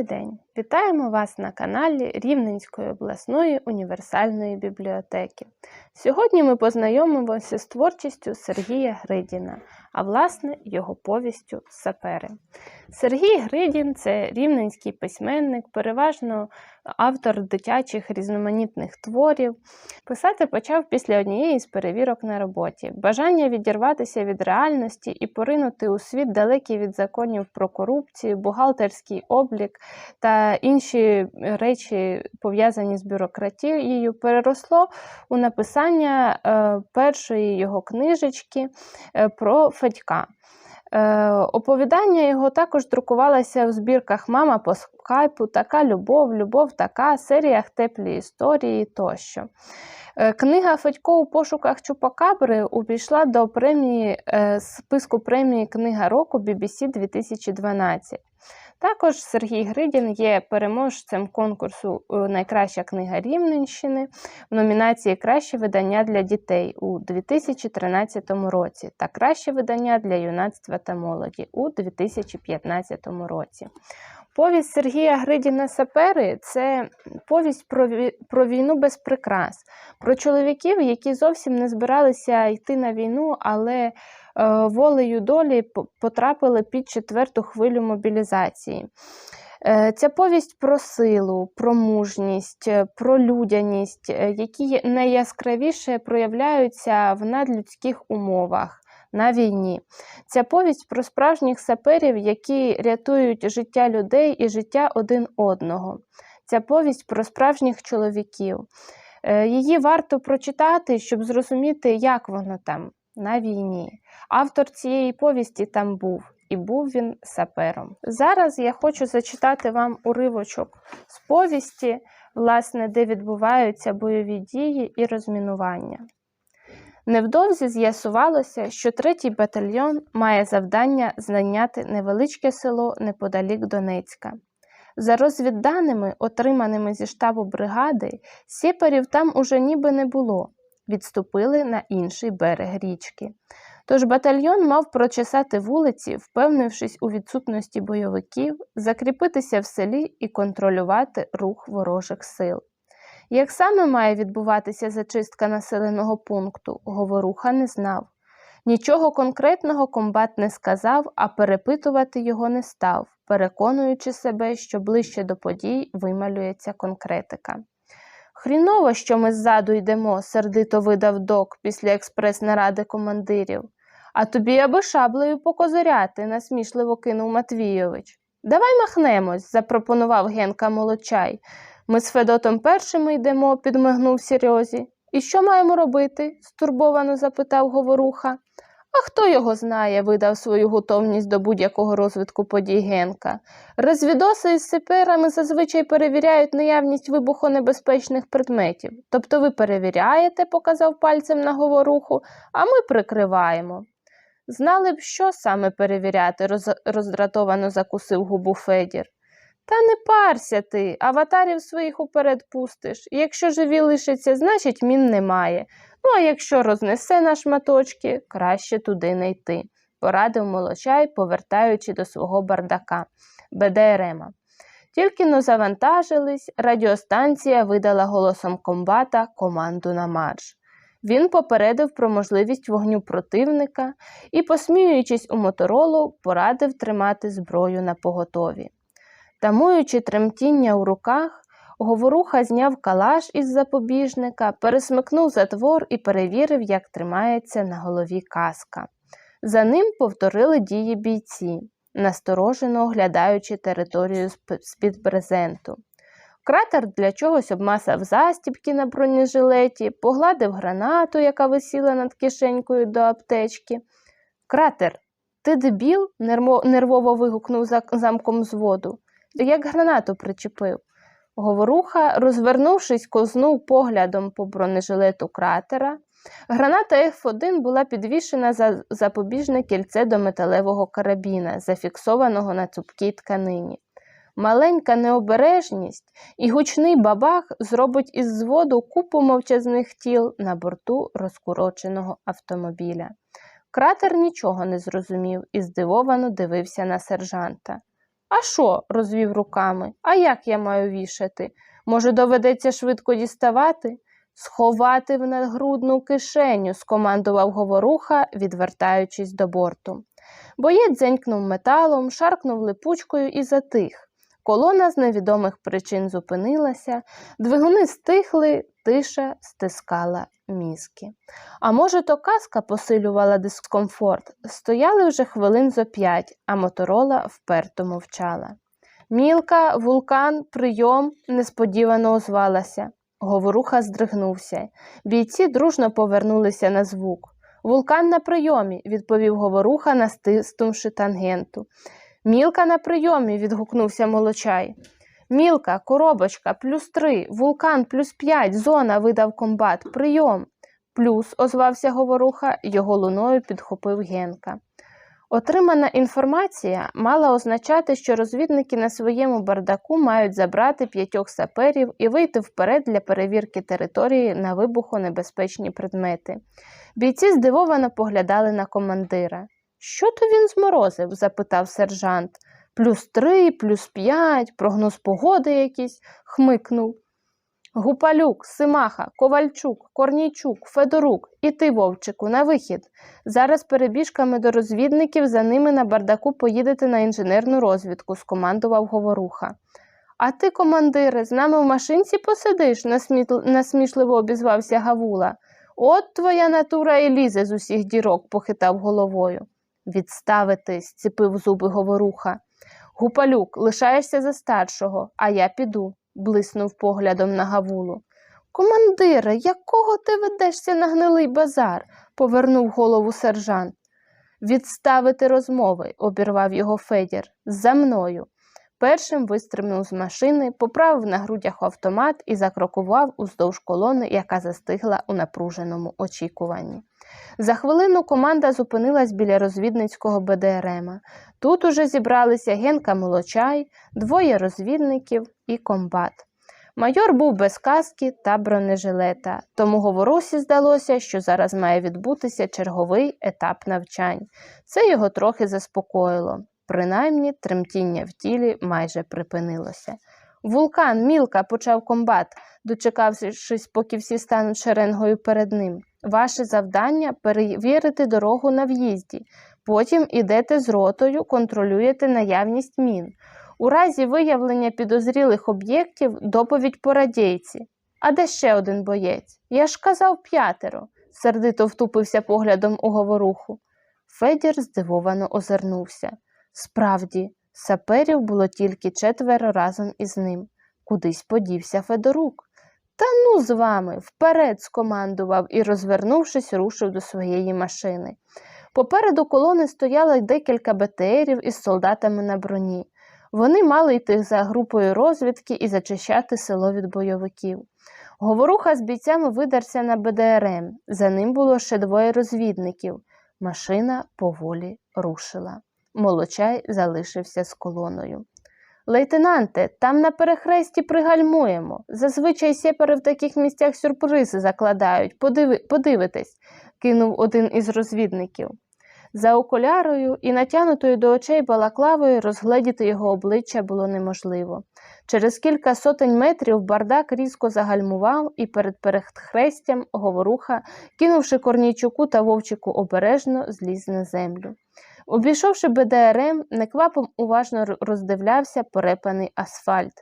Добрий день! Вітаємо вас на каналі Рівненської обласної універсальної бібліотеки. Сьогодні ми познайомимося з творчістю Сергія Гридіна, а власне його повістю Сапери. Сергій Гридін це рівненський письменник, переважно автор дитячих різноманітних творів. Писати почав після однієї з перевірок на роботі. Бажання відірватися від реальності і поринути у світ далекий від законів про корупцію, бухгалтерський облік та інші речі, пов'язані з бюрократією, переросло у написання е, першої його книжечки е, про Федька. Е, Оповідання його також друкувалося в збірках Мама по скайпу, Така любов, Любов така, серіях теплі історії тощо. Книга Федько у пошуках Чупакабри увійшла до премії списку премії Книга року BBC 2012. Також Сергій Гридін є переможцем конкурсу е, Найкраща книга Рівненщини в номінації Краще видання для дітей у 2013 році та краще видання для юнацтва та молоді у 2015 році. Повість Сергія Гридіна Сапери це повість про, ві- про війну без прикрас, про чоловіків, які зовсім не збиралися йти на війну, але волею долі потрапили під четверту хвилю мобілізації. Е, Ця повість про силу, про мужність, е, про людяність, е, які найяскравіше проявляються в надлюдських умовах на війні. Ця повість про справжніх саперів, які рятують життя людей і життя один одного. Ця повість про справжніх чоловіків. Е, Її варто прочитати, щоб зрозуміти, як воно там на війні. Автор цієї повісті там був, і був він сапером. Зараз я хочу зачитати вам уривочок з повісті, власне, де відбуваються бойові дії і розмінування. Невдовзі з'ясувалося, що третій батальйон має завдання зайняти невеличке село неподалік Донецька. За розвідданими, отриманими зі штабу бригади, сєпарів там уже ніби не було, відступили на інший берег річки. Тож батальйон мав прочесати вулиці, впевнившись у відсутності бойовиків, закріпитися в селі і контролювати рух ворожих сил. Як саме має відбуватися зачистка населеного пункту, Говоруха не знав. Нічого конкретного комбат не сказав, а перепитувати його не став, переконуючи себе, що ближче до подій вималюється конкретика. Хріново, що ми ззаду йдемо, сердито видав док після експрес-наради командирів. А тобі аби шаблею покозиряти, насмішливо кинув Матвійович. Давай махнемось, запропонував Генка Молочай. Ми з Федотом першими йдемо, підмигнув Серйозі. І що маємо робити? стурбовано запитав Говоруха. А хто його знає, видав свою готовність до будь-якого розвитку подій Генка. Розвідоси із саперами зазвичай перевіряють наявність вибухонебезпечних предметів. Тобто ви перевіряєте, показав пальцем на говоруху, а ми прикриваємо. Знали б, що саме перевіряти, роз... роздратовано закусив губу Федір. Та не парся ти, аватарів своїх уперед пустиш. Якщо живі лишаться, значить мін немає. Ну а якщо рознесе на шматочки, краще туди не йти, порадив молочай, повертаючи до свого бардака БДРема. Тільки но завантажились, радіостанція видала голосом комбата команду на марш. Він попередив про можливість вогню противника і, посміюючись у моторолу, порадив тримати зброю на поготові. Тамуючи тремтіння у руках, Говоруха зняв калаш із запобіжника, пересмикнув затвор і перевірив, як тримається на голові каска. За ним повторили дії бійці, насторожено оглядаючи територію з-під брезенту. Кратер для чогось обмасав застібки на бронежилеті, погладив гранату, яка висіла над кишенькою до аптечки. Кратер, ти дебіл? нервово вигукнув за замком зводу. Як гранату причепив. Говоруха, розвернувшись, кознув поглядом по бронежилету кратера. Граната F1 була підвішена за запобіжне кільце до металевого карабіна, зафіксованого на цупкій тканині. Маленька необережність і гучний бабах зробить із зводу купу мовчазних тіл на борту розкуроченого автомобіля. Кратер нічого не зрозумів і здивовано дивився на сержанта. А що? розвів руками. А як я маю вішати? Може, доведеться швидко діставати? Сховати в нагрудну кишеню, скомандував говоруха, відвертаючись до борту. Боєць дзенькнув металом, шаркнув липучкою і затих. Колона з невідомих причин зупинилася, двигуни стихли, тиша стискала мізки. А може, то казка посилювала дискомфорт. Стояли вже хвилин зо п'ять, а моторола вперто мовчала. Мілка, вулкан, прийом несподівано озвалася. Говоруха здригнувся. Бійці дружно повернулися на звук. Вулкан на прийомі, відповів говоруха, настиснувши тангенту. Мілка на прийомі, відгукнувся молочай. Мілка, коробочка, плюс три, вулкан, плюс п'ять, зона, видав комбат, прийом. Плюс, озвався говоруха, його луною підхопив Генка. Отримана інформація мала означати, що розвідники на своєму бардаку мають забрати п'ятьох саперів і вийти вперед для перевірки території на вибухонебезпечні предмети. Бійці здивовано поглядали на командира. Що то він зморозив? запитав сержант. Плюс три, плюс п'ять, прогноз погоди якийсь, хмикнув. Гупалюк, Симаха, Ковальчук, Корнійчук, Федорук і ти, Вовчику, на вихід. Зараз перебіжками до розвідників за ними на бардаку поїдете на інженерну розвідку, скомандував Говоруха. А ти, командире, з нами в машинці посидиш, насмішливо обізвався Гавула. От твоя натура і лізе з усіх дірок, похитав головою. Відставитись, ціпив зуби Говоруха. Гупалюк, лишаєшся за старшого, а я піду, блиснув поглядом на Гавулу. Командире, якого ти ведешся на гнилий базар? повернув голову сержант. Відставити розмови, обірвав його Федір. За мною. Першим вистрибнув з машини, поправив на грудях автомат і закрокував уздовж колони, яка застигла у напруженому очікуванні. За хвилину команда зупинилась біля розвідницького БДРМа. Тут уже зібралися Генка Молочай, двоє розвідників і комбат. Майор був без каски та бронежилета, тому говорусі здалося, що зараз має відбутися черговий етап навчань. Це його трохи заспокоїло. Принаймні, тремтіння в тілі майже припинилося. Вулкан, мілка, почав комбат, дочекавшись, поки всі стануть шеренгою перед ним. Ваше завдання перевірити дорогу на в'їзді. Потім ідете з ротою, контролюєте наявність мін. У разі виявлення підозрілих об'єктів доповідь по радійці. А де ще один боєць? Я ж казав п'ятеро, сердито втупився поглядом у говоруху. Федір здивовано озирнувся. Справді, саперів було тільки четверо разом із ним. Кудись подівся Федорук. Та ну з вами, вперед скомандував і, розвернувшись, рушив до своєї машини. Попереду колони стояло декілька БТРів із солдатами на броні. Вони мали йти за групою розвідки і зачищати село від бойовиків. Говоруха з бійцями видерся на БДРМ. За ним було ще двоє розвідників. Машина поволі рушила. Молочай залишився з колоною. Лейтенанте, там на перехресті пригальмуємо. Зазвичай сєпари в таких місцях сюрпризи закладають. Подиви... Подивитесь, кинув один із розвідників. За окулярою і натянутою до очей балаклавою розгледіти його обличчя було неможливо. Через кілька сотень метрів бардак різко загальмував і перед перехрестям говоруха, кинувши Корнійчуку та Вовчику обережно, зліз на землю. Обійшовши БДРМ, неквапом уважно роздивлявся порепаний асфальт.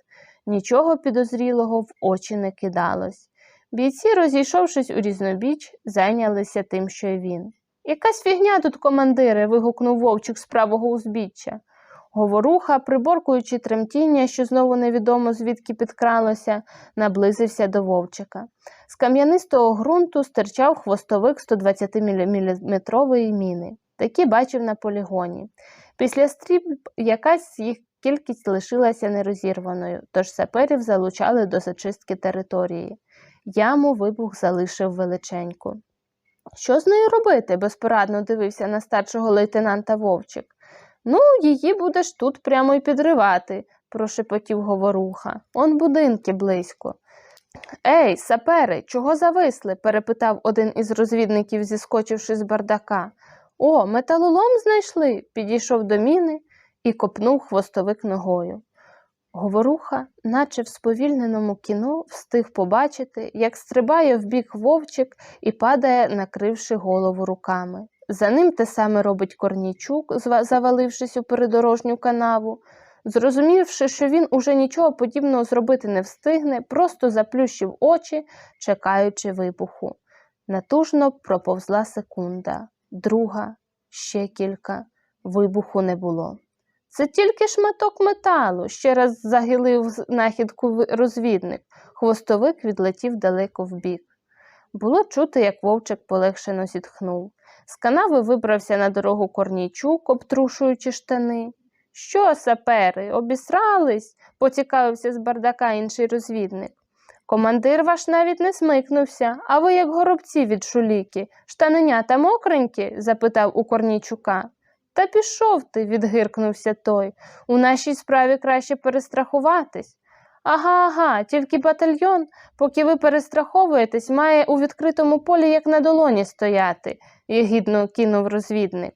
Нічого підозрілого в очі не кидалось. Бійці, розійшовшись у різнобіч, зайнялися тим, що й він. Якась фігня тут, командире. вигукнув вовчик з правого узбіччя. Говоруха, приборкуючи тремтіння, що знову невідомо звідки підкралося, наблизився до вовчика. З кам'янистого ґрунту стирчав хвостовик 120-мм міни. Такі бачив на полігоні. Після стріб якась їх кількість лишилася нерозірваною, тож саперів залучали до зачистки території. Яму вибух залишив величеньку. Що з нею робити? безпорадно дивився на старшого лейтенанта Вовчик. Ну, її будеш тут прямо й підривати, прошепотів говоруха. Он будинки близько. Ей, сапери, чого зависли? перепитав один із розвідників, зіскочивши з бардака. О, металолом знайшли, підійшов до міни і копнув хвостовик ногою. Говоруха, наче в сповільненому кіно, встиг побачити, як стрибає в бік вовчик і падає, накривши голову руками. За ним те саме робить Корнійчук, завалившись у передорожню канаву. Зрозумівши, що він уже нічого подібного зробити не встигне, просто заплющив очі, чекаючи вибуху. Натужно проповзла секунда, друга, ще кілька. Вибуху не було. Це тільки шматок металу, ще раз загилив з- нахідку розвідник. Хвостовик відлетів далеко вбік. Було чути, як вовчик полегшено зітхнув. З канави вибрався на дорогу Корнійчук, обтрушуючи штани. Що, сапери, обісрались? поцікавився з бардака інший розвідник. Командир ваш навіть не смикнувся, а ви як горобці від шуліки. Штаненята мокренькі? запитав у Корнійчука. Та пішов ти, відгиркнувся той. У нашій справі краще перестрахуватись. Ага, ага, тільки батальйон, поки ви перестраховуєтесь, має у відкритому полі як на долоні стояти, єгідно кинув розвідник.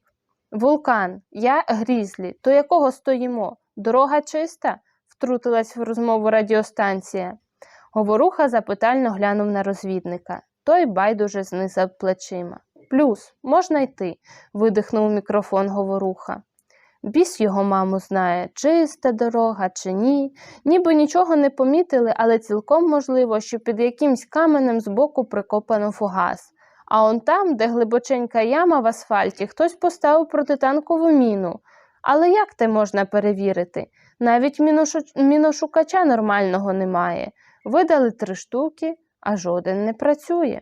Вулкан, я Грізлі, то якого стоїмо? Дорога чиста? втрутилась в розмову радіостанція. Говоруха запитально глянув на розвідника. Той байдуже знизав плечима. Плюс, можна йти, видихнув мікрофон говоруха. Біс його маму знає, чиста дорога чи ні. Ніби нічого не помітили, але цілком можливо, що під якимсь каменем збоку прикопано фугас. А он там, де глибоченька яма в асфальті, хтось поставив протитанкову міну. Але як те можна перевірити? Навіть міношу- міношукача нормального немає. Видали три штуки, а жоден не працює.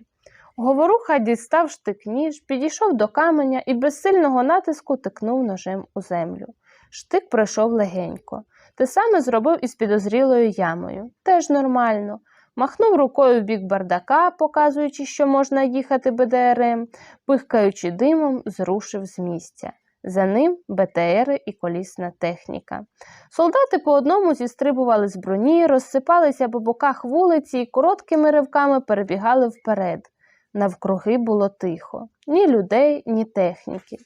Говоруха дістав штик-ніж, підійшов до каменя і без сильного натиску тикнув ножем у землю. Штик пройшов легенько. Те саме зробив із підозрілою ямою. Теж нормально. Махнув рукою в бік бардака, показуючи, що можна їхати БДРМ, пихкаючи димом, зрушив з місця. За ним БТРи і колісна техніка. Солдати по одному зістрибували з броні, розсипалися по боках вулиці і короткими ривками перебігали вперед. Навкруги було тихо, ні людей, ні техніки.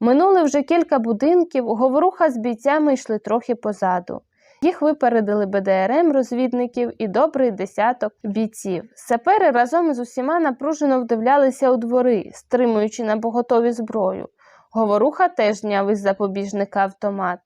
Минули вже кілька будинків, говоруха з бійцями йшли трохи позаду. Їх випередили БДРМ розвідників і добрий десяток бійців. Сапери разом із усіма напружено вдивлялися у двори, стримуючи на поготові зброю. Говоруха теж зняв із запобіжника автомат.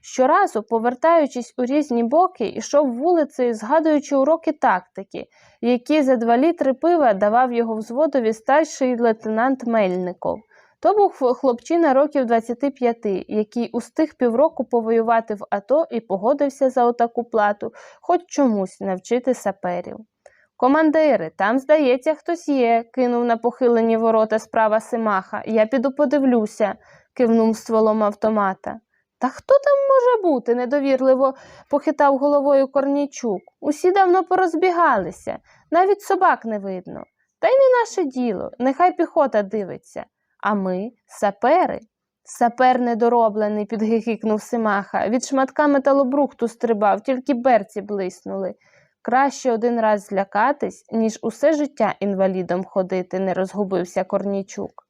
Щоразу, повертаючись у різні боки, йшов вулицею, згадуючи уроки тактики, які за два літри пива давав його взводові старший лейтенант Мельников. То був хлопчина років 25, який устиг півроку повоювати в АТО і погодився за отаку плату, хоч чомусь навчити саперів. Командири, там, здається, хтось є, кинув на похилені ворота справа Симаха. Я піду подивлюся, кивнув стволом автомата. Та хто там може бути? недовірливо похитав головою Корнійчук. Усі давно порозбігалися, навіть собак не видно. Та й не наше діло, нехай піхота дивиться. А ми сапери. Сапер недороблений, підгикнув Симаха. Від шматка металобрухту стрибав, тільки берці блиснули. Краще один раз злякатись, ніж усе життя інвалідом ходити, не розгубився Корнійчук.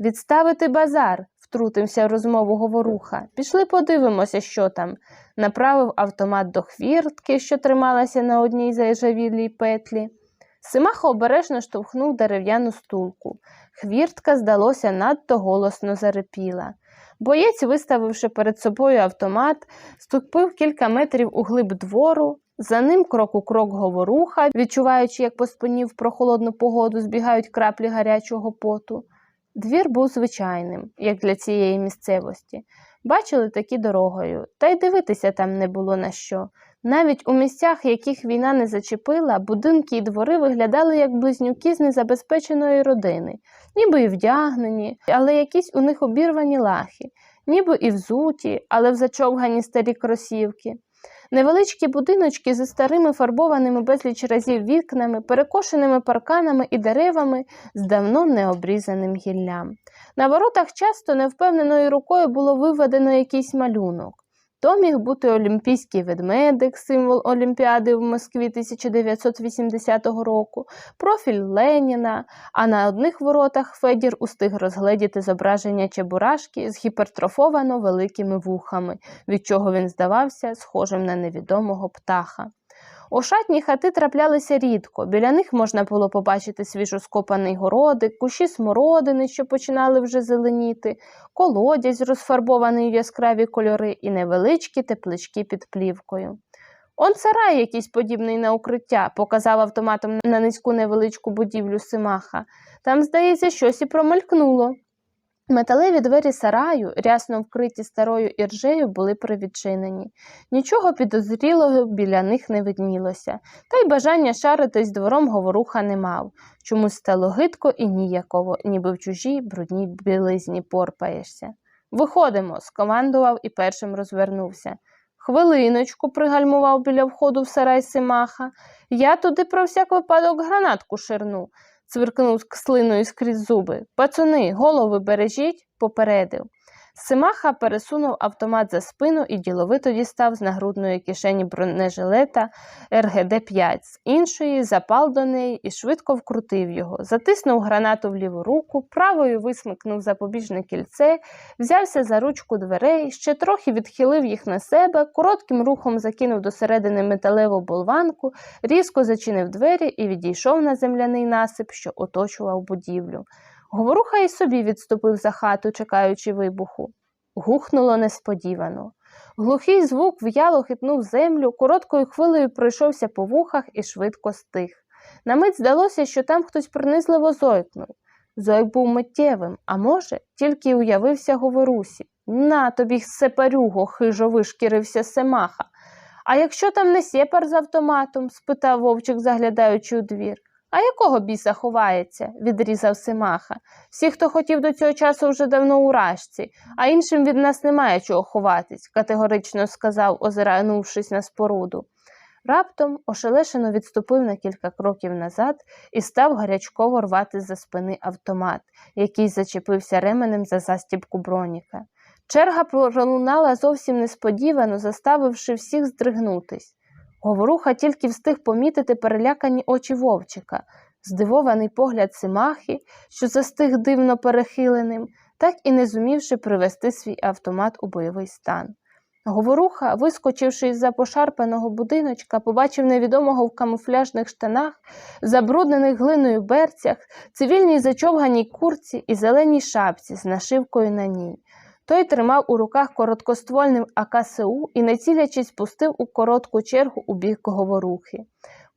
Відставити базар, втрутився в розмову говоруха. Пішли подивимося, що там. Направив автомат до хвіртки, що трималася на одній заїжавілій петлі. Симаха обережно штовхнув дерев'яну стулку. Хвіртка, здалося, надто голосно зарипіла. Боєць, виставивши перед собою автомат, ступив кілька метрів у глиб двору. За ним крок у крок говоруха, відчуваючи, як по спині в прохолодну погоду збігають краплі гарячого поту. Двір був звичайним, як для цієї місцевості. Бачили такі дорогою, та й дивитися там не було на що. Навіть у місцях, яких війна не зачепила, будинки і двори виглядали як близнюки з незабезпеченої родини, ніби і вдягнені, але якісь у них обірвані лахи, ніби і взуті, але в зачовгані старі кросівки. Невеличкі будиночки зі старими фарбованими безліч разів вікнами, перекошеними парканами і деревами з давно необрізаним гіллям. На воротах часто невпевненою рукою було виведено якийсь малюнок. То міг бути олімпійський ведмедик, символ Олімпіади в Москві 1980 року, профіль Леніна, а на одних воротах Федір устиг розгледіти зображення Чебурашки з гіпертрофовано великими вухами, від чого він здавався схожим на невідомого птаха. Ошатні хати траплялися рідко, біля них можна було побачити свіжоскопаний городик, кущі смородини, що починали вже зеленіти, колодязь, розфарбований в яскраві кольори, і невеличкі теплички під плівкою. Он сарай якийсь подібний на укриття, показав автоматом на низьку невеличку будівлю Симаха. Там, здається, щось і промелькнуло. Металеві двері сараю, рясно вкриті старою іржею, були привідчинені. Нічого підозрілого біля них не виднілося, та й бажання шаритись двором говоруха не мав. Чомусь стало гидко і ніяково, ніби в чужій брудній білизні порпаєшся. Виходимо, скомандував і першим розвернувся. Хвилиночку пригальмував біля входу в сарай Симаха. Я туди про всяк випадок гранатку ширну цвиркнув слиною скрізь зуби. Пацани, голови бережіть, попередив. Симаха пересунув автомат за спину і діловито дістав з нагрудної кишені бронежилета РГД-5, з іншої запал до неї і швидко вкрутив його, затиснув гранату в ліву руку, правою висмикнув запобіжне кільце, взявся за ручку дверей, ще трохи відхилив їх на себе, коротким рухом закинув до середини металеву болванку, різко зачинив двері і відійшов на земляний насип, що оточував будівлю. Говоруха й собі відступив за хату, чекаючи вибуху. Гухнуло несподівано. Глухий звук в'яло хитнув землю, короткою хвилею пройшовся по вухах і швидко стих. На мить здалося, що там хтось пронизливо зойкнув. Зойк був миттєвим, а може, тільки уявився говорусі. На тобі, сепарюго, хижо вишкірився Семаха. А якщо там не сєпар з автоматом? спитав вовчик, заглядаючи у двір. А якого біса ховається? відрізав Симаха. Всі, хто хотів до цього часу, вже давно у рашці, а іншим від нас немає чого ховатись, категорично сказав, озирнувшись на споруду. Раптом ошелешено відступив на кілька кроків назад і став гарячково рвати за спини автомат, який зачепився ременем за застібку броніка. Черга пролунала зовсім несподівано, заставивши всіх здригнутись. Говоруха тільки встиг помітити перелякані очі вовчика, здивований погляд Симахи, що застиг дивно перехиленим, так і не зумівши привести свій автомат у бойовий стан. Говоруха, вискочивши із за пошарпаного будиночка, побачив невідомого в камуфляжних штанах, забруднених глиною берцях, цивільній зачовганій курці і зеленій шапці з нашивкою на ній. Той тримав у руках короткоствольний АКСУ і, не цілячись, пустив у коротку чергу у бік говорухи.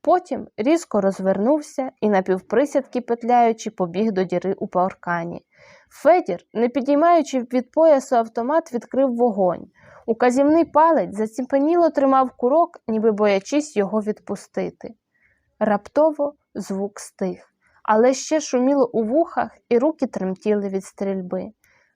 Потім різко розвернувся і, напівприсядки петляючи, побіг до діри у паркані. Федір, не підіймаючи від поясу автомат, відкрив вогонь. Указівний палець заціпеніло тримав курок, ніби боячись його відпустити. Раптово звук стих, але ще шуміло у вухах, і руки тремтіли від стрільби.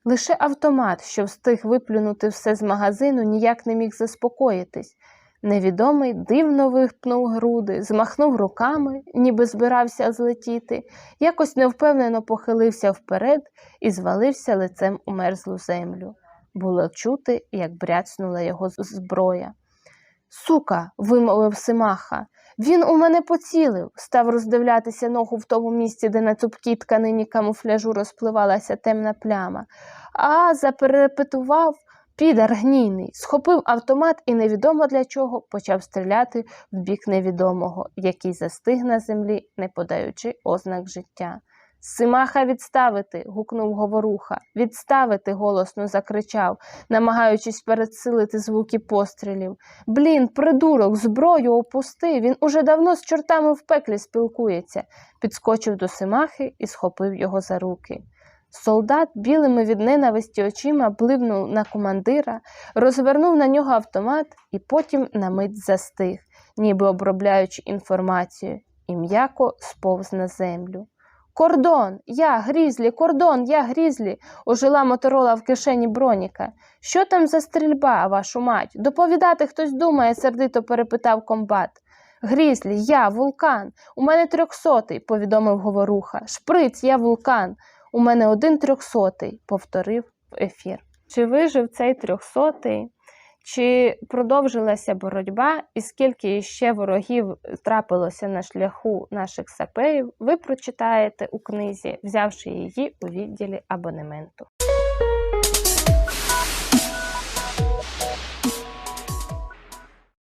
Лише автомат, що встиг виплюнути все з магазину, ніяк не міг заспокоїтись. Невідомий дивно випнув груди, змахнув руками, ніби збирався злетіти, якось невпевнено похилився вперед і звалився лицем у мерзлу землю. Було чути, як бряцнула його зброя. Сука, вимовив Симаха. Він у мене поцілив, став роздивлятися ногу в тому місці, де на цупкій тканині камуфляжу розпливалася темна пляма, а заперепетував підар гнійний, схопив автомат і невідомо для чого почав стріляти в бік невідомого, який застиг на землі, не подаючи ознак життя. Симаха відставити. гукнув говоруха. Відставити. голосно закричав, намагаючись передсилити звуки пострілів. Блін, придурок, зброю опусти. Він уже давно з чортами в пеклі спілкується. Підскочив до Симахи і схопив його за руки. Солдат білими від ненависті очима бливнув на командира, розвернув на нього автомат і потім на мить застиг, ніби обробляючи інформацію, і м'яко сповз на землю. Кордон, я грізлі, кордон, я грізлі, ожила моторола в кишені броніка. Що там за стрільба, вашу мать? Доповідати хтось думає, сердито перепитав комбат. Грізлі, я вулкан. У мене трьохсотий, повідомив говоруха. Шприц, я вулкан. У мене один трьохсотий, повторив ефір. Чи вижив цей трьохсотий? Чи продовжилася боротьба і скільки ще ворогів трапилося на шляху наших саперів, ви прочитаєте у книзі, взявши її у відділі абонементу.